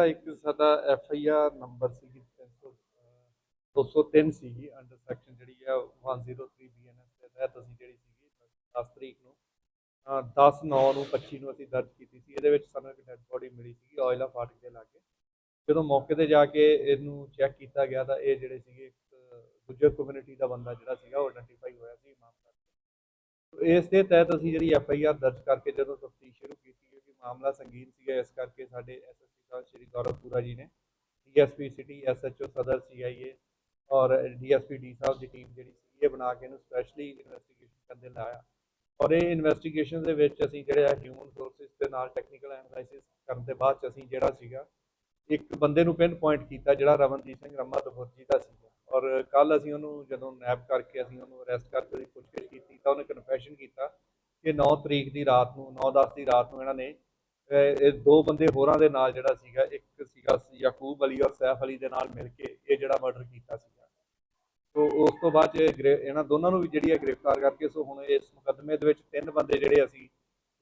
ਜਿਹੜਾ ਇੱਕ ਸਾਡਾ ਐਫ ਆਈ ਆਰ ਨੰਬਰ ਸੀਗੀ 300 203 ਸੀਗੀ ਅੰਡਰ ਸੈਕਸ਼ਨ ਜਿਹੜੀ ਹੈ 103 ਬੀਐਨਐਸ ਦੇ ਤਹਿਤ ਅਸੀਂ ਜਿਹੜੀ ਸੀਗੀ 10 ਤਰੀਕ ਨੂੰ 10 9 ਨੂੰ 25 ਨੂੰ ਅਸੀਂ ਦਰਜ ਕੀਤੀ ਸੀ। ਇਹਦੇ ਵਿੱਚ ਸਾਨੂੰ ਇੱਕ ਡੈਡ ਬੋਡੀ ਮਿਲੀ ਸੀਗੀ ਆਇਲ ਫਾਟਕ ਦੇ ਲਾਗੇ। ਜਦੋਂ ਮੌਕੇ ਤੇ ਜਾ ਕੇ ਇਹਨੂੰ ਚੈੱਕ ਕੀਤਾ ਗਿਆ ਤਾਂ ਇਹ ਜਿਹੜੇ ਸੀਗੇ ਇੱਕ ਗੁੱਜਰ ਕਮਿਊਨਿਟੀ ਦਾ ਬੰਦਾ ਜਿਹੜਾ ਸੀਗਾ, ਉਹ ਆਇਡੈਂਟੀਫਾਈ ਹੋਇਆ ਸੀ, ਮਾਮਲਾ ਇਸ ਦੇ ਤਹਿਤ ਅਸੀਂ ਜਿਹੜੀ ਐਫ ਆਈ ਆਰ ਦਰਜ ਕਰਕੇ ਜਦੋਂ ਤਫਤੀਸ਼ ਸ਼ੁਰੂ ਕੀਤੀ ਕਿਉਂਕਿ ਮਾਮਲਾ ਸੰਗੀਨ ਸੀਗਾ, ਇਸ ਕਰਕੇ ਸਾਡੇ ਐਸਐਸਪੀ ਸਾਹਿਬ, ਸ਼੍ਰੀ ਗੌਰਵਪੁਰਾ ਜੀ ਨੇ, DSP city, SHO Sadar, CIA ਔਰ ਡੀਐਸਪੀ ਡੀ ਸਾਹਿਬ ਦੀ ਟੀਮ ਜਿਹੜੀ ਸੀ ਇਹ ਬਣਾ ਕੇ ਇਹਨੂੰ ਸਪੈਸ਼ਲੀ ਇਨਵੈਸਟੀਗੇਸ਼ਨ ਕਰਨ ਲਾਇਆ। ਔਰ ਇਹ ਇਨਵੈਸਟੀਗੇਸ਼ਨ ਦੇ ਵਿੱਚ ਅਸੀਂ ਜਿਹੜੇ ਆ ਹਿਊਮਨ ਸੋਰਸਿਸ ਦੇ ਨਾਲ ਟੈਕਨੀਕਲ ਐਨਾਲਾਈਸਿਸ ਕਰਨ ਦੇ ਬਾਅਦ ਚ ਅਸੀਂ ਜਿਹੜਾ ਸੀਗਾ, ਇੱਕ ਬੰਦੇ ਨੂੰ ਪਿਨ ਪੁਆਇੰਟ ਕੀਤਾ ਜਿਹੜਾ ਰਮਨਜੀਤ ਸਿੰਘ ਰਮਾ ਦਫੁਰਜੀ ਦਾ ਸੀਗਾ। ਔਰ ਕੱਲ ਅਸੀਂ ਉਹਨੂੰ ਜਦੋਂ ਨੈਪ ਕਰਕੇ ਅਸੀਂ ਉਹਨੂੰ ਅਰੈਸਟ ਕਰਕੇ ਉਹਦੀ ਪੁੱਛਗਿੱਛ ਕੀਤੀ ਤਾਂ ਉਹਨੇ ਕਨਫੈਸ਼ਨ ਕੀਤਾ ਕਿ 9 ਤਰੀਕ ਦੀ ਰਾਤ ਨੂੰ 9-10 ਦੀ ਰਾਤ ਨੂੰ ਇਹਨਾਂ ਨੇ ਇਹ ਦੋ ਬੰਦੇ ਹੋਰਾਂ ਦੇ ਨਾਲ ਜਿਹੜਾ ਸੀਗਾ ਇੱਕ ਸੀਗਾ ਯਾਕੂਬ ਅਲੀ ਔਰ ਸੈਫ ਅਲੀ ਦੇ ਨਾਲ ਮਿਲ ਕੇ ਇਹ ਜਿਹੜਾ ਮਰਡਰ ਕੀਤਾ ਸੀਗਾ। ਸੋ ਉਸ ਤੋਂ ਬਾਅਦ ਇਹਨਾਂ ਦੋਨਾਂ ਨੂੰ ਵੀ ਜਿਹੜੀ ਹੈ ਗ੍ਰਿਫਤਾਰ ਕਰਕੇ ਸੋ ਹੁਣ ਇਸ ਮੁਕੱਦਮੇ ਦੇ ਵਿੱਚ ਤਿੰਨ ਬੰਦੇ ਜਿਹੜੇ ਅਸੀਂ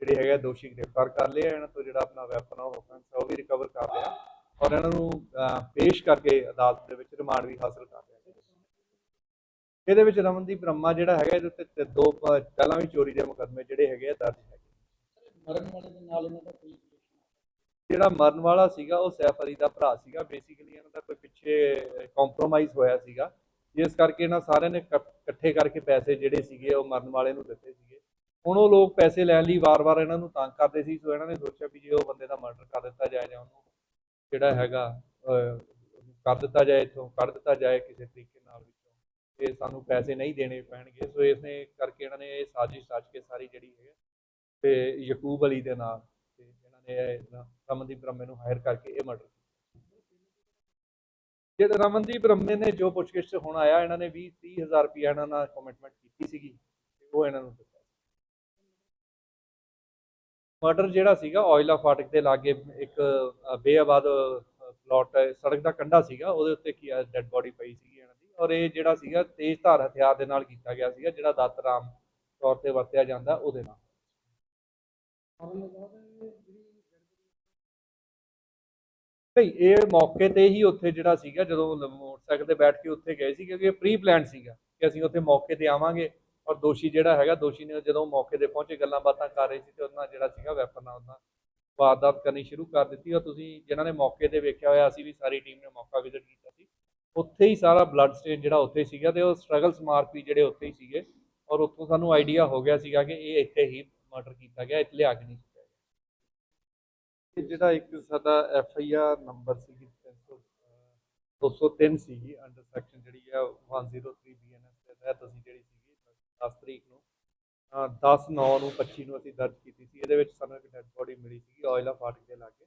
ਜਿਹੜੇ ਹੈਗੇ ਦੋਸ਼ੀ ਗ੍ਰਿਫਤਾਰ ਕਰ ਲਏ ਇਹਨਾਂ ਤੋਂ ਜਿਹੜਾ ਆਪਣਾ ਵੈਪਨ ਆਫ ਆਫੈਂਸ ਉਹ ਵੀ ਰਿਕਵਰ ਕਰ ਲਿਆ। ਔਰ ਇਹਨਾਂ ਨੂੰ ਅਹ, ਪੇਸ਼ ਕਰਕੇ ਅਦਾਲਤ ਦੇ ਵਿੱਚ ਰਿਮਾਂਡ ਵੀ ਹਾਸਲ ਕਰ ਲਿਆ ਇਹਦੇ ਵਿੱਚ ਰਮਨਦੀਪ ਬ੍ਰਹਮਾ ਜਿਹੜਾ ਹੈਗਾ ਇਹਦੇ ਉੱਤੇ ਦੋ ਪਹਿਲਾਂ ਵੀ ਚੋਰੀ ਦੇ ਮੁਕੱਦਮੇ ਜਿਹੜੇ ਹੈਗੇ ਆ ਦਰਜ ਹੈਗੇ ਮਰਨ ਵਾਲੇ ਦੇ ਨਾਲ ਇਹਨਾਂ ਦਾ ਕੋਈ ਜਿਹੜਾ ਮਰਨ ਵਾਲਾ ਸੀਗਾ, ਉਹ ਸੈਫ ਅਲੀ ਦਾ ਭਰਾ ਸੀਗਾ। ਬੇਸਿਕਲੀ ਇਹਨਾਂ ਦਾ ਕੋਈ ਪਿੱਛੇ ਕੰਪਰੋਮਾਈਜ਼ ਹੋਇਆ ਸੀਗਾ। ਜਿਸ ਕਰਕੇ ਇਹਨਾਂ ਸਾਰਿਆਂ ਨੇ ਇਕੱਠੇ ਕਰਕੇ ਪੈਸੇ ਜਿਹੜੇ ਸੀਗੇ, ਉਹ ਮਰਨ ਵਾਲੇ ਨੂੰ ਦਿੱਤੇ ਸੀਗੇ। ਹੁਣ ਉਹ ਲੋਕ ਪੈਸੇ ਲੈਣ ਲਈ ਵਾਰ-ਵਾਰ ਇਹਨਾਂ ਨੂੰ ਤੰਗ ਕਰਦੇ ਸੀ। ਸੋ ਇਹਨਾਂ ਨੇ ਸੋਚਿਆ ਵੀ ਜੇ ਉਹ ਬੰਦੇ ਦਾ ਮਰਡਰ ਕਰ ਦਿੱਤਾ ਜਾਏ ਜਾਂ ਉਹਨੂੰ ਜਿਹੜਾ ਹੈਗਾ ਕਰ ਦਿੱਤਾ ਜਾਏ, ਇੱਥੋਂ ਕੱਢ ਦਿੱਤਾ ਜਾਏ ਕਿਸੇ ਤਰੀਕੇ ਨਾਲ ਵਿੱਚੋਂ ਤੇ। ਸਾਨੂੰ ਪੈਸੇ ਨਹੀਂ ਦੇਣੇ ਪੈਣਗੇ। ਸੋ ਇਸਨੇ ਕਰਕੇ ਇਹਨਾਂ ਨੇ ਇਹ ਸਾਜ਼ਿਸ਼ ਰਚ ਕੇ ਸਾਰੀ ਜਿਹੜੀ ਹੈ ਤੇ ਯਕੂਬ ਅਲੀ ਦੇ ਨਾਲ ਤੇ ਇਹਨਾਂ ਨੇ ਰਮਨਦੀਪ ਬ੍ਰਹਮੇ ਨੂੰ ਹਾਇਰ ਕਰਕੇ ਇਹ ਮਰਡਰ ਜਿਹੜਾ ਰਮਨਦੀਪ ਬ੍ਰਹਮੇ ਨੇ ਜੋ ਪੁੱਛਗਿੱਛ ਹੁਣ ਆਇਆ ਇਹਨਾਂ ਨੇ 20 30000 ਰੁਪਏ ਇਹਨਾਂ ਨਾਲ ਕਮਿਟਮੈਂਟ ਕੀਤੀ ਸੀਗੀ ਤੇ ਉਹ ਇਹਨਾਂ ਨੂੰ ਦਿੱਤਾ। ਮਰਡਰ ਜਿਹੜਾ ਸੀਗਾ ਆਇਲ ਫਾਟਕ ਦੇ ਲਾਗੇ ਇੱਕ ਅ, ਬੇਆਬਾਦ ਪਲਾਟ ਸੜਕ ਦਾ ਕੰਢਾ ਸੀਗਾ ਉਹਦੇ ਉੱਤੇ ਕੀ ਡੈੱਡ ਬੋਡੀ ਪਈ ਸੀਗੀ ਇਹਨਾਂ ਦੀ ਔਰ ਇਹ ਜਿਹੜਾ ਸੀਗਾ ਤੇਜ਼ ਧਾਰ ਹਥਿਆਰ ਦੇ ਨਾਲ ਕੀਤਾ ਗਿਆ ਸੀਗਾ ਜਿਹੜਾ ਦਾਤਰਾਮ ਤੌਰ ਤੇ ਵਰਤਿਆ ਜਾਂਦਾ ਉਹਦੇ ਨਾਲ ਮਰਨ ਦੇ ਬਾਅਦ ਇਹ ਜਿਹੜੀ ਨਹੀਂ, ਇਹ ਮੌਕੇ ਤੇ ਹੀ ਉੱਥੇ ਜਿਹੜਾ ਸੀਗਾ, ਜਦੋਂ ਮੋਟਰਸਾਈਕਲ ਤੇ ਬੈਠ ਕੇ ਉੱਥੇ ਗਏ ਸੀ ਕਿਉਂਕਿ ਇਹ ਪ੍ਰੀ ਪਲਾਨ ਸੀਗਾ ਕਿ ਅਸੀਂ ਉੱਥੇ ਮੌਕੇ ਤੇ ਆਵਾਂਗੇ ਔਰ ਦੋਸ਼ੀ ਜਿਹੜਾ ਹੈਗਾ, ਦੋਸ਼ੀ ਨੇ ਜਦੋਂ ਮੌਕੇ ਤੇ ਪਹੁੰਚੇ, ਗੱਲਾਂ ਬਾਤਾਂ ਕਰ ਰਹੇ ਸੀ ਤੇ ਉਹਨਾਂ ਜਿਹੜਾ ਸੀਗਾ ਵੈਪਨ ਨਾਲ ਉਹਨਾਂ ਵਾਰਦਾਤ ਕਰਨੀ ਸ਼ੁਰੂ ਕਰ ਦਿੱਤੀ ਔਰ ਤੁਸੀਂ ਜਿਨ੍ਹਾਂ ਨੇ ਮੌਕੇ ਤੇ ਵੇਖਿਆ ਹੋਇਆ, ਅਸੀਂ ਵੀ ਸਾਰੀ ਟੀਮ ਨੇ ਮੌਕਾ ਵਿਜ਼ਿਟ ਕੀਤਾ ਸੀ। ਉੱਥੇ ਹੀ ਸਾਰਾ ਬਲੱਡ ਸਟੇਨ ਜਿਹੜਾ ਉੱਥੇ ਸੀਗਾ ਤੇ ਉਹ ਸਟਰਗਲਸ ਮਾਰਕ ਵੀ ਜਿਹੜੇ ਉੱਥੇ ਹੀ ਸੀਗੇ ਔਰ ਉੱਥੋਂ ਸਾਨੂੰ ਆਈਡੀਆ ਹੋ ਗਿਆ ਸੀਗਾ ਕਿ ਇਹ ਇੱਥੇ ਹੀ ਮਰਡਰ ਕੀਤਾ ਗਿਆ, ਇੱਥੇ ਲਿਆ ਕੇ ਨਹੀਂ ਕੀਤਾ ਗਿਆ। ਇਹ ਜਿਹੜਾ ਇੱਕ ਸਾਡਾ ਐਫ ਆਈ ਆਰ ਨੰਬਰ ਸੀਗੀ 300 203 ਸੀਗੀ ਅੰਡਰ ਸੈਕਸ਼ਨ ਜਿਹੜੀ ਹੈ 103 ਬੀਐਨਐਸ ਦੇ ਤਹਿਤ ਅਸੀਂ ਜਿਹੜੀ ਸੀਗੀ 10 ਤਰੀਕ ਨੂੰ 10 9 ਨੂੰ 25 ਨੂੰ ਅਸੀਂ ਦਰਜ ਕੀਤੀ ਸੀ। ਇਹਦੇ ਵਿੱਚ ਸਾਨੂੰ ਇੱਕ ਡੈਡ ਬੋਡੀ ਮਿਲੀ ਸੀਗੀ ਆਇਲ ਆਫ ਫਾਟਕ ਦੇ ਲਾਗੇ।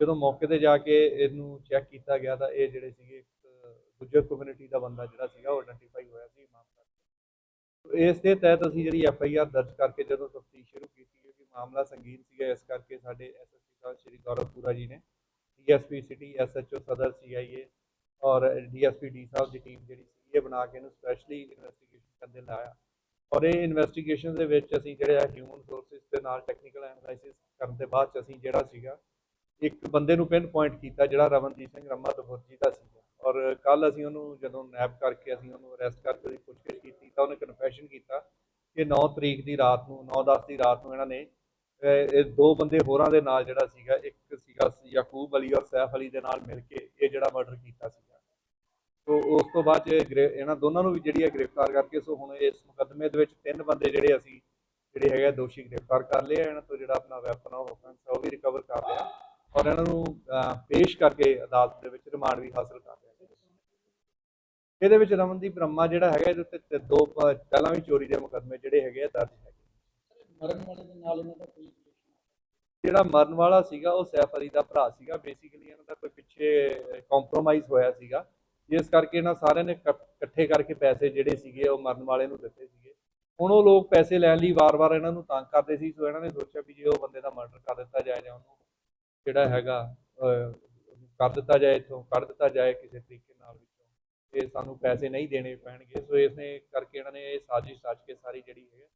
ਜਦੋਂ ਮੌਕੇ ਤੇ ਜਾ ਕੇ ਇਹਨੂੰ ਚੈੱਕ ਕੀਤਾ ਗਿਆ ਤਾਂ ਇਹ ਜਿਹੜੇ ਸੀਗੇ ਇੱਕ ਗੁੱਜਰ ਕਮਿਊਨਿਟੀ ਦਾ ਬੰਦਾ ਜਿਹੜਾ ਸੀਗਾ, ਉਹ ਆਇਡੈਂਟੀਫਾਈ ਹੋਇਆ ਸੀ, ਮਾਮਲਾ ਇਸ ਦੇ ਤਹਿਤ ਅਸੀਂ ਜਿਹੜੀ ਐਫ ਆਈ ਆਰ ਦਰਜ ਕਰਕੇ ਜਦੋਂ ਤਫਤੀਸ਼ ਸ਼ੁਰੂ ਕੀਤੀ ਕਿਉਂਕਿ ਮਾਮਲਾ ਸੰਗੀਨ ਸੀਗਾ, ਇਸ ਕਰਕੇ ਸਾਡੇ ਐਸਐਸਪੀ ਸਾਹਿਬ ਸ਼੍ਰੀ ਗੌਰਵਪੁਰਾ ਜੀ ਨੇ D S P city SHO Sadar C I A ਔਰ ਡੀ ਐੱਸ ਪੀ ਡੀ ਸਾਹਿਬ ਦੀ ਟੀਮ ਜਿਹੜੀ ਸੀ ਇਹ ਬਣਾ ਕੇ ਇਹਨੂੰ ਸਪੈਸ਼ਲੀ ਇਨਵੈਸਟੀਗੇਸ਼ਨ ਕਰਨ ਲਾਇਆ। ਔਰ ਇਹ ਇਨਵੈਸਟੀਗੇਸ਼ਨ ਦੇ ਵਿੱਚ ਅਸੀਂ ਜਿਹੜੇ ਹਿਊਮਨ ਸੋਰਸਿਸ ਦੇ ਨਾਲ ਟੈਕਨੀਕਲ ਐਨਾਲਾਈਸਿਸ ਕਰਨ ਦੇ ਬਾਅਦ ਚ ਅਸੀਂ ਜਿਹੜਾ ਸੀਗਾ, ਇੱਕ ਬੰਦੇ ਨੂੰ ਪਿੰਨ ਪੁਆਇੰਟ ਕੀਤਾ, ਜਿਹੜਾ ਰਮਨਜੀਤ ਸਿੰਘ ਰਮਾ ਦਫੁਰਜੀ ਦਾ ਸੀਗਾ। ਔਰ ਕੱਲ ਅਸੀਂ ਉਹਨੂੰ ਜਦੋਂ ਨੈਪ ਕਰਕੇ ਅਸੀਂ ਉਹਨੂੰ ਅਰੈਸਟ ਕਰਕੇ ਉਹਦੀ ਪੁੱਛਗਿੱਛ ਕੀਤੀ ਤਾਂ ਉਹਨੇ ਕਨਫੈਸ਼ਨ ਕੀਤਾ ਕਿ 9 ਤਰੀਕ ਦੀ ਰਾਤ ਨੂੰ 9-10 ਦੀ ਰਾਤ ਨੂੰ ਇਹਨਾਂ ਨੇ ਇਹ ਦੋ ਬੰਦੇ ਹੋਰਾਂ ਦੇ ਨਾਲ ਜਿਹੜਾ ਸੀਗਾ, ਇੱਕ ਸੀਗਾ ਯਾਕੂਬ ਅਲੀ ਔਰ ਸੈਫ ਅਲੀ ਦੇ ਨਾਲ ਮਿਲ ਕੇ ਇਹ ਜਿਹੜਾ ਮਰਡਰ ਕੀਤਾ ਸੀਗਾ। ਸੋ ਉਸ ਤੋਂ ਬਾਅਦ 'ਚ ਗ੍ਰਿ- ਇਹਨਾਂ ਦੋਨਾਂ ਨੂੰ ਵੀ ਜਿਹੜੀ ਹੈ ਗ੍ਰਿਫਤਾਰ ਕਰਕੇ, ਸੋ ਹੁਣ ਇਸ ਮੁਕੱਦਮੇ ਦੇ ਵਿੱਚ ਤਿੰਨ ਬੰਦੇ ਜਿਹੜੇ ਅਸੀਂ, ਜਿਹੜੇ ਹੈਗੇ ਆ ਦੋਸ਼ੀ ਗ੍ਰਿਫਤਾਰ ਕਰ ਲਏ ਇਹਨਾਂ ਤੋਂ ਜਿਹੜਾ ਆਪਣਾ ਵੈਪਨ ਆਫ ਆਫੈਂਸ ਉਹ ਵੀ ਰਿਕਵਰ ਕਰ ਲਿਆ। ਔਰ ਇਹਨਾਂ ਨੂੰ ਪੇਸ਼ ਕਰਕੇ ਅਦਾਲਤ ਦੇ ਵਿੱਚ ਰਿਮਾਂਡ ਵੀ ਹਾਸਲ ਕਰ ਇਹਦੇ ਵਿੱਚ ਰਮਨਦੀਪ ਬ੍ਰਹਮਾ ਜਿਹੜਾ ਹੈਗਾ ਇਹਦੇ ਉੱਤੇ ਦੋ ਪਹਿਲਾਂ ਵੀ ਚੋਰੀ ਦੇ ਮੁਕੱਦਮੇ ਜਿਹੜੇ ਹੈਗੇ ਆ ਦਰਜ ਹੈਗੇ ਮਰਨ ਵਾਲੇ ਦੇ ਨਾਲ ਇਹਨਾਂ ਦਾ ਕੋਈ ਜਿਹੜਾ ਮਰਨ ਵਾਲਾ ਸੀਗਾ ਉਹ ਸੈਫ ਅਲੀ ਦਾ ਭਰਾ ਸੀਗਾ। ਬੇਸਿਕਲੀ ਇਹਨਾਂ ਦਾ ਕੋਈ ਪਿੱਛੇ ਕੰਪਰੋਮਾਈਜ਼ ਹੋਇਆ ਸੀਗਾ। ਜਿਸ ਕਰਕੇ ਇਹਨਾਂ ਸਾਰਿਆਂ ਨੇ ਇਕੱਠ- ਕਰਕੇ ਪੈਸੇ ਜਿਹੜੇ ਸੀਗੇ ਉਹ ਮਰਨ ਵਾਲੇ ਨੂੰ ਦਿੱਤੇ ਸੀਗੇ। ਹੁਣ ਉਹ ਲੋਕ ਪੈਸੇ ਲੈਣ ਲਈ ਵਾਰ-ਵਾਰ ਇਹਨਾਂ ਨੂੰ ਤੰਗ ਕਰਦੇ ਸੀ ਸੋ ਇਹਨਾਂ ਨੇ ਸੋਚਿਆ ਵੀ ਜੇ ਉਹ ਬੰਦੇ ਦਾ ਮਰਡਰ ਕਰ ਦਿੱਤਾ ਜਾਏ ਜਾਂ ਉਹਨੂੰ ਜਿਹੜਾ ਹੈਗਾ ਕਰ ਦਿੱਤਾ ਜਾਏ ਇੱਥੋਂ ਕੱਢ ਦਿੱਤਾ ਜਾਏ ਕਿਸੇ ਤਰੀਕੇ ਤੇ ਸਾਨੂੰ ਪੈਸੇ ਨਹੀਂ ਦੇਣੇ ਪੈਣਗੇ। ਸੋ ਇਸਨੇ ਕਰਕੇ ਇਹਨਾਂ ਨੇ ਇਹ ਸਾਜ਼ਿਸ਼ ਰਚ ਕੇ ਸਾਰੀ ਜਿਹੜੀ ਹੈ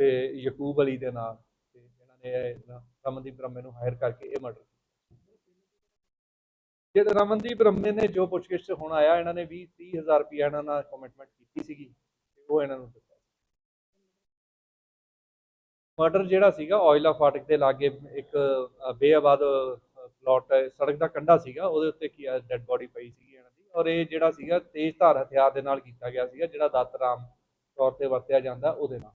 ਤੇ ਯਕੂਬ ਅਲੀ ਦੇ ਨਾਲ ਤੇ ਇਹਨਾਂ ਨੇ ਰਮਨਦੀਪ ਬ੍ਰਹਮੇ ਨੂੰ ਹਾਇਰ ਕਰਕੇ ਇਹ ਮਰਡਰ ਜਿਹੜਾ ਰਮਨਦੀਪ ਰੰਮੇ ਨੇ ਜੋ ਪੁੱਛਗਿੱਛ 'ਚ ਹੁਣ ਆਇਆ ਇਹਨਾਂ ਨੇ 20 30000 ਰੁਪਏ ਇਹਨਾਂ ਨਾਲ ਕਮਿਟਮੈਂਟ ਕੀਤੀ ਸੀਗੀ ਤੇ ਉਹ ਇਹਨਾਂ ਨੂੰ ਦਿੱਤਾ। ਮਰਡਰ ਜਿਹੜਾ ਸੀਗਾ ਆਇਲਾ ਫਾਟਕ ਦੇ ਲਾਗੇ ਇੱਕ ਅ, ਬੇਆਬਾਦ ਪਲਾਟ ਸੜਕ ਦਾ ਕੰਢਾ ਸੀਗਾ ਉਹਦੇ ਉੱਤੇ ਕੀ ਡੈੱਡ ਬੋਡੀ ਪਈ ਸੀ ਔਰ ਇਹ ਜਿਹੜਾ ਸੀਗਾ ਤੇਜ਼ ਧਾਰ ਹਥਿਆਰ ਦੇ ਨਾਲ ਕੀਤਾ ਗਿਆ ਸੀਗਾ, ਜਿਹੜਾ ਦਾਤਰਾਮ ਤੌਰ ਤੇ ਵਰਤਿਆ ਜਾਂਦਾ ਉਹਦੇ ਨਾਲ।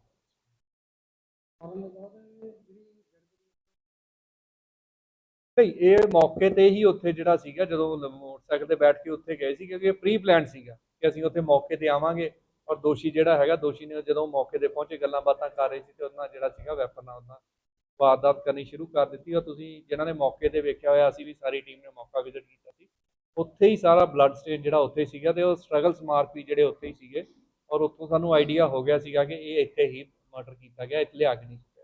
ਇਹ ਨਹੀਂ, ਇਹ ਮੌਕੇ ਤੇ ਹੀ ਉੱਥੇ ਜਿਹੜਾ ਸੀਗਾ, ਜਦੋਂ ਮੋਟਰਸਾਈਕਲ ਤੇ ਬੈਠ ਕੇ ਉੱਥੇ ਗਏ ਸੀ, ਕਿਉਂਕਿ ਇਹ ਪ੍ਰੀ ਪਲਾਨ ਸੀਗਾ ਕਿ ਅਸੀਂ ਉੱਥੇ ਮੌਕੇ ਤੇ ਆਵਾਂਗੇ ਔਰ ਦੋਸ਼ੀ ਜਿਹੜਾ ਹੈਗਾ, ਦੋਸ਼ੀ ਨੇ ਜਦੋਂ ਮੌਕੇ ਤੇ ਪਹੁੰਚੇ, ਗੱਲਾਂ ਬਾਤਾਂ ਕਰ ਰਹੇ ਸੀ ਤੇ ਉਹਨਾਂ ਜਿਹੜਾ ਸੀਗਾ ਵੈਪਨ ਨਾਲ ਉਹਨਾਂ ਵਾਰਦਾਤ ਕਰਨੀ ਸ਼ੁਰੂ ਕਰ ਦਿੱਤੀ। ਔਰ ਤੁਸੀਂ, ਜਿਨ੍ਹਾਂ ਨੇ ਮੌਕੇ ਤੇ ਵੇਖਿਆ ਹੋਇਆ, ਅਸੀਂ ਵੀ ਸਾਰੀ ਟੀਮ ਨੇ ਮੌਕਾ ਵਿਜ਼ਿਟ ਕੀਤਾ ਸੀ। ਉੱਥੇ ਹੀ ਸਾਰਾ ਬਲੱਡ ਸਟੇਟ ਜਿਹੜਾ ਉੱਥੇ ਸੀਗਾ ਤੇ ਉਹ ਸਟਰਗਲਸ ਮਾਰਕ ਵੀ ਜਿਹੜੇ ਉੱਥੇ ਹੀ ਸੀਗੇ ਔਰ ਉੱਥੋਂ ਸਾਨੂੰ ਆਈਡੀਆ ਹੋ ਗਿਆ ਸੀਗਾ ਕਿ ਇਹ ਇੱਥੇ ਹੀ ਮਰਡਰ ਕੀਤਾ ਗਿਆ ਇੱਥੇ ਲਿਆ ਕੇ ਨਹੀਂ ਕੀਤਾ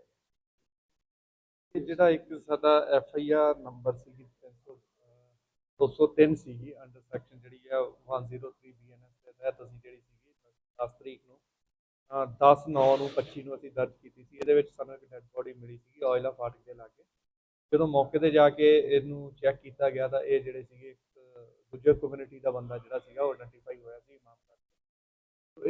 ਗਿਆ। ਜਿਹੜਾ ਇੱਕ ਸਾਡਾ ਐਫ ਆਈ ਆਰ ਨੰਬਰ ਸੀਗੀ 300, ਅਹ, 203 ਸੀਗੀ ਅੰਡਰ ਸੈਕਸ਼ਨ ਜਿਹੜੀ ਆ 103 ਬੀਐਨਐਸ ਦੇ ਤਹਿਤ ਅਸੀਂ ਜਿਹੜੀ ਸੀਗੀ 10 ਤਰੀਕ ਨੂੰ ਅਹ, 10 9 ਨੂੰ 25 ਨੂੰ ਅਸੀਂ ਦਰਜ ਕੀਤੀ ਸੀ। ਇਹਦੇ ਵਿੱਚ ਸਾਨੂੰ ਇੱਕ ਡੈਡ ਬੋਡੀ ਮਿਲੀ ਸੀਗੀ ਆਇਲਾ ਫਾਟਕ ਦੇ ਲਾਗੇ। ਜਦੋਂ ਮੌਕੇ ਤੇ ਜਾ ਕੇ ਇਹਨੂੰ ਚੈੱਕ ਕੀਤਾ ਗਿਆ ਤਾਂ ਇਹ ਜਿਹੜੇ ਸੀਗੇ ਗੁੱਜਰ ਕਮਿਊਨਿਟੀ ਦਾ ਬੰਦਾ ਜਿਹੜਾ ਸੀਗਾ ਉਹ ਆਇਡੈਂਟੀਫਾਈ ਹੋਇਆ ਸੀ, ਮਾਮਲਾ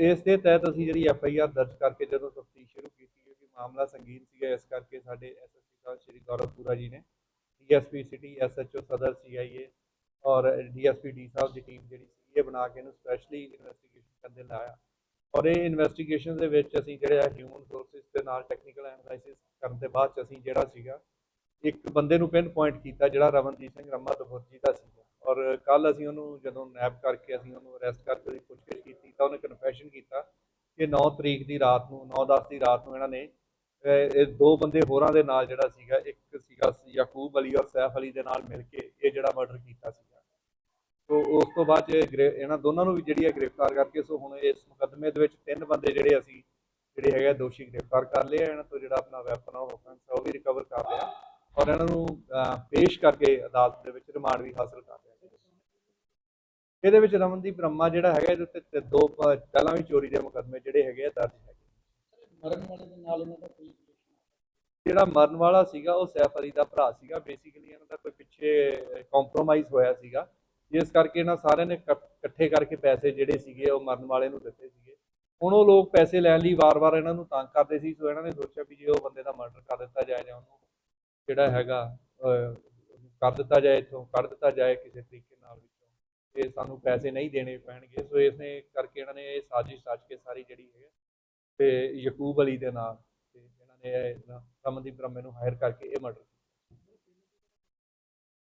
ਇਸ ਦੇ ਤਹਿਤ ਅਸੀਂ ਜਿਹੜੀ ਐਫ ਆਈ ਆਰ ਦਰਜ ਕਰਕੇ ਜਦੋਂ ਤਫਤੀਸ਼ ਸ਼ੁਰੂ ਕੀਤੀ ਕਿਉਂਕਿ ਮਾਮਲਾ ਸੰਗੀਨ ਸੀਗਾ, ਇਸ ਕਰਕੇ ਸਾਡੇ ਐਸਐਸਪੀ ਸਾਹਿਬ ਸ਼੍ਰੀ ਗੌਰਵਪੁਰਾ ਜੀ ਨੇ D S P city S H O Sadar C I A ਔਰ ਡੀ ਐੱਸ ਪੀ ਡੀ ਸਾਹਿਬ ਦੀ ਟੀਮ ਜਿਹੜੀ ਸੀ ਇਹ ਬਣਾ ਕੇ ਇਹਨੂੰ ਸਪੈਸ਼ਲੀ ਇਨਵੈਸਟੀਗੇਸ਼ਨ ਕਰਨ ਲਾਇਆ। ਔਰ ਇਹ ਇਨਵੈਸਟੀਗੇਸ਼ਨ ਦੇ ਵਿੱਚ ਅਸੀਂ ਜਿਹੜੇ ਆ ਹਿਊਮਨ ਸੋਰਸਿਸ ਦੇ ਨਾਲ ਟੈਕਨੀਕਲ ਐਨਾਲਾਈਸਿਸ ਕਰਨ ਦੇ ਬਾਅਦ ਚ ਅਸੀਂ ਜਿਹੜਾ ਸੀਗਾ, ਇੱਕ ਬੰਦੇ ਨੂੰ ਪਿਨ ਪੁਆਇੰਟ ਕੀਤਾ ਜਿਹੜਾ ਰਮਨਦੀਪ ਸਿੰਘ ਰਮਾ ਦਫੁਰਜੀ ਦਾ ਸੀਗਾ। ਔਰ ਕੱਲ ਅਸੀਂ ਉਹਨੂੰ ਜਦੋਂ ਨੈਪ ਕਰਕੇ ਅਸੀਂ ਉਹਨੂੰ ਅਰੈਸਟ ਕਰਕੇ ਉਹਦੀ ਪੁੱਛਗਿੱਛ ਕੀਤੀ ਤਾਂ ਉਹਨੇ ਕਨਫੈਸ਼ਨ ਕੀਤਾ ਕਿ 9 ਤਰੀਕ ਦੀ ਰਾਤ ਨੂੰ 9-10 ਦੀ ਰਾਤ ਨੂੰ ਇਹਨਾਂ ਨੇ ਇਹ ਦੋ ਬੰਦੇ ਹੋਰਾਂ ਦੇ ਨਾਲ ਜਿਹੜਾ ਸੀਗਾ, ਇੱਕ ਸੀਗਾ ਯਾਕੂਬ ਅਲੀ ਔਰ ਸੈਫ ਅਲੀ ਦੇ ਨਾਲ ਮਿਲ ਕੇ ਇਹ ਜਿਹੜਾ ਮਰਡਰ ਕੀਤਾ ਸੀਗਾ। ਸੋ ਉਸ ਤੋਂ ਬਾਅਦ 'ਚ ਗ੍ਰਿ- ਇਹਨਾਂ ਦੋਨਾਂ ਨੂੰ ਵੀ ਜਿਹੜੀ ਹੈ ਗ੍ਰਿਫਤਾਰ ਕਰਕੇ, ਸੋ ਹੁਣ ਇਸ ਮੁਕੱਦਮੇ ਦੇ ਵਿੱਚ ਤਿੰਨ ਬੰਦੇ ਜਿਹੜੇ ਅਸੀਂ, ਜਿਹੜੇ ਹੈਗੇ ਆ ਦੋਸ਼ੀ ਗ੍ਰਿਫਤਾਰ ਕਰ ਲਏ ਇਹਨਾਂ ਤੋਂ ਜਿਹੜਾ ਆਪਣਾ ਵੈਪਨ ਆ, offense ਆ, ਉਹ ਵੀ ਰਿਕਵਰ ਕਰ ਲਿਆ। ਔਰ ਇਹਨਾਂ ਨੂੰ ਪੇਸ਼ ਕਰਕੇ ਅਦਾਲਤ ਦੇ ਵਿੱਚ ਰਿਮਾਂਡ ਵੀ ਹਾਸਲ ਕਰ ਲਿਆ। ਇਹਦੇ ਵਿੱਚ ਰਮਨਦੀਪ ਬ੍ਰਹਮਾ ਜਿਹੜਾ ਹੈਗਾ ਇਹਦੇ ਉੱਤੇ ਤੇ ਦੋ ਪ- ਪਹਿਲਾਂ ਵੀ ਚੋਰੀ ਦੇ ਮੁਕੱਦਮੇ ਜਿਹੜੇ ਹੈਗੇ ਆ ਦਰਜ ਹੈਗੇ ਮਰਨ ਵਾਲੇ ਦੇ ਨਾਲ ਇਹਨਾਂ ਦਾ ਕੋਈ ਜਿਹੜਾ ਮਰਨ ਵਾਲਾ ਸੀਗਾ ਉਹ ਸੈਫ ਅਲੀ ਦਾ ਭਰਾ ਸੀਗਾ। ਬੇਸਿਕਲੀ ਇਹਨਾਂ ਦਾ ਕੋਈ ਪਿੱਛੇ ਕੰਪਰੋਮਾਈਜ਼ ਹੋਇਆ ਸੀਗਾ। ਜਿਸ ਕਰਕੇ ਇਹਨਾਂ ਸਾਰਿਆਂ ਨੇ ਇਕੱਠ- ਇਕੱਠੇ ਕਰਕੇ ਪੈਸੇ ਜਿਹੜੇ ਸੀਗੇ ਉਹ ਮਰਨ ਵਾਲੇ ਨੂੰ ਦਿੱਤੇ ਸੀਗੇ। ਹੁਣ ਉਹ ਲੋਕ ਪੈਸੇ ਲੈਣ ਲਈ ਵਾਰ-ਵਾਰ ਇਹਨਾਂ ਨੂੰ ਤੰਗ ਕਰਦੇ ਸੀ। ਸੋ ਇਹਨਾਂ ਨੇ ਸੋਚਿਆ ਵੀ ਜੇ ਉਹ ਬੰਦੇ ਦਾ ਮਰਡਰ ਕਰ ਦਿੱਤਾ ਜਾਏ ਜਾਂ ਉਹਨੂੰ ਜਿਹੜਾ ਹੈਗਾ ਅਹ, ਕਰ ਦਿੱਤਾ ਜਾਏ ਇੱਥੋਂ ਕੱਢ ਦਿੱਤਾ ਜਾਏ ਕਿਸੇ ਤਰੀਕੇ ਨਾਲ ਤੇ ਸਾਨੂੰ ਪੈਸੇ ਨਹੀਂ ਦੇਣੇ ਪੈਣਗੇ। ਸੋ ਇਸ ਨੇ ਕਰਕੇ ਇਹਨਾਂ ਨੇ ਇਹ ਸਾਜ਼ਿਸ਼ ਰਚ ਕੇ ਸਾਰੀ ਜਿਹੜੀ ਹੈ ਤੇ ਯਕੂਬ ਅਲੀ ਦੇ ਨਾਲ ਤੇ ਇਹਨਾਂ ਨੇ ਰਮਨਦੀਪ ਬ੍ਰਹਮੇ ਨੂੰ ਹਾਇਰ ਕਰਕੇ ਇਹ ਮਰਡਰ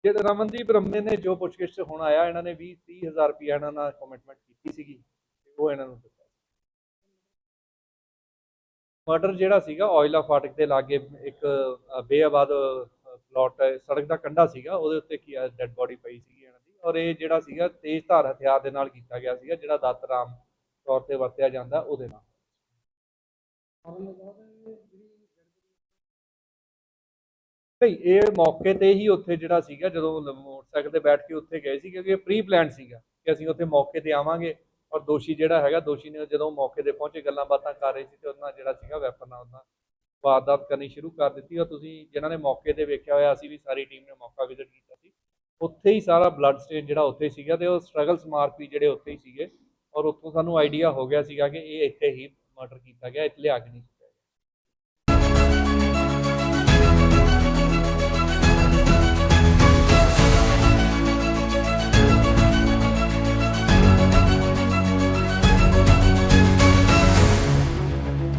ਜਿਹੜਾ ਰਮਨਦੀਪ ਬ੍ਰਹਮੇ ਨੇ ਜੋ ਪੁੱਛਗਿੱਛ 'ਚ ਹੁਣ ਆਇਆ ਇਹਨਾਂ ਨੇ 20 30000 ਰੁਪਏ ਇਹਨਾਂ ਨਾਲ ਕਮਿਟਮੈਂਟ ਕੀਤੀ ਸੀਗੀ ਤੇ ਉਹ ਇਹਨਾਂ ਨੂੰ ਦਿੱਤਾ। ਮਰਡਰ ਜਿਹੜਾ ਸੀਗਾ ਆਇਲਾ ਫਾਟਕ ਦੇ ਲਾਗੇ ਇੱਕ ਅ, ਬੇਆਬਾਦ ਪਲਾਟ ਸੜਕ ਦਾ ਕੰਢਾ ਸੀਗਾ ਉਹਦੇ ਉੱਤੇ ਕੀ ਡੈੱਡ ਬੋਡੀ ਪਈ ਸੀ ਔਰ ਇਹ ਜਿਹੜਾ ਸੀਗਾ ਤੇਜ਼ ਧਾਰ ਹਥਿਆਰ ਦੇ ਨਾਲ ਕੀਤਾ ਗਿਆ ਸੀਗਾ, ਜਿਹੜਾ ਦਾਤਰਾਮ ਤੌਰ ਤੇ ਵਰਤਿਆ ਜਾਂਦਾ ਉਹਦੇ ਨਾਲ। ਇਹ ਨਹੀਂ, ਇਹ ਮੌਕੇ ਤੇ ਹੀ ਉੱਥੇ ਜਿਹੜਾ ਸੀਗਾ, ਜਦੋਂ ਮੋਟਰਸਾਈਕਲ ਤੇ ਬੈਠ ਕੇ ਉੱਥੇ ਗਏ ਸੀ, ਕਿਉਂਕਿ ਇਹ ਪ੍ਰੀ ਪਲਾਨ ਸੀਗਾ ਕਿ ਅਸੀਂ ਉੱਥੇ ਮੌਕੇ ਤੇ ਆਵਾਂਗੇ ਔਰ ਦੋਸ਼ੀ ਜਿਹੜਾ ਹੈਗਾ, ਦੋਸ਼ੀ ਨੇ ਜਦੋਂ ਮੌਕੇ ਤੇ ਪਹੁੰਚੇ, ਗੱਲਾਂ ਬਾਤਾਂ ਕਰ ਰਹੇ ਸੀ ਤੇ ਉਹਨਾਂ ਜਿਹੜਾ ਸੀਗਾ ਵੈਪਨ ਨਾਲ ਉਹਨਾਂ ਵਾਰਦਾਤ ਕਰਨੀ ਸ਼ੁਰੂ ਕਰ ਦਿੱਤੀ। ਔਰ ਤੁਸੀਂ ਜਿਨ੍ਹਾਂ ਨੇ ਮੌਕੇ ਤੇ ਵੇਖਿਆ ਹੋਇਆ, ਅਸੀਂ ਵੀ ਸਾਰੀ ਟੀਮ ਨੇ ਮੌਕਾ ਵਿਜ਼ਿਟ ਕੀਤਾ ਸੀ। ਉੱਥੇ ਹੀ ਸਾਰਾ ਬਲੱਡ ਸਟੇਨ ਜਿਹੜਾ ਉੱਥੇ ਸੀਗਾ ਤੇ ਉਹ ਸਟਰਗਲ ਮਾਰਕ ਵੀ ਜਿਹੜੇ ਉੱਥੇ ਹੀ ਸੀਗੇ ਔਰ ਉੱਥੋਂ ਸਾਨੂੰ ਆਈਡੀਆ ਹੋ ਗਿਆ ਸੀਗਾ ਕਿ ਇਹ ਇੱਥੇ ਹੀ ਮਰਡਰ ਕੀਤਾ ਗਿਆ, ਇੱਥੇ ਲਿਆ ਕੇ ਨਹੀਂ ਕੀਤਾ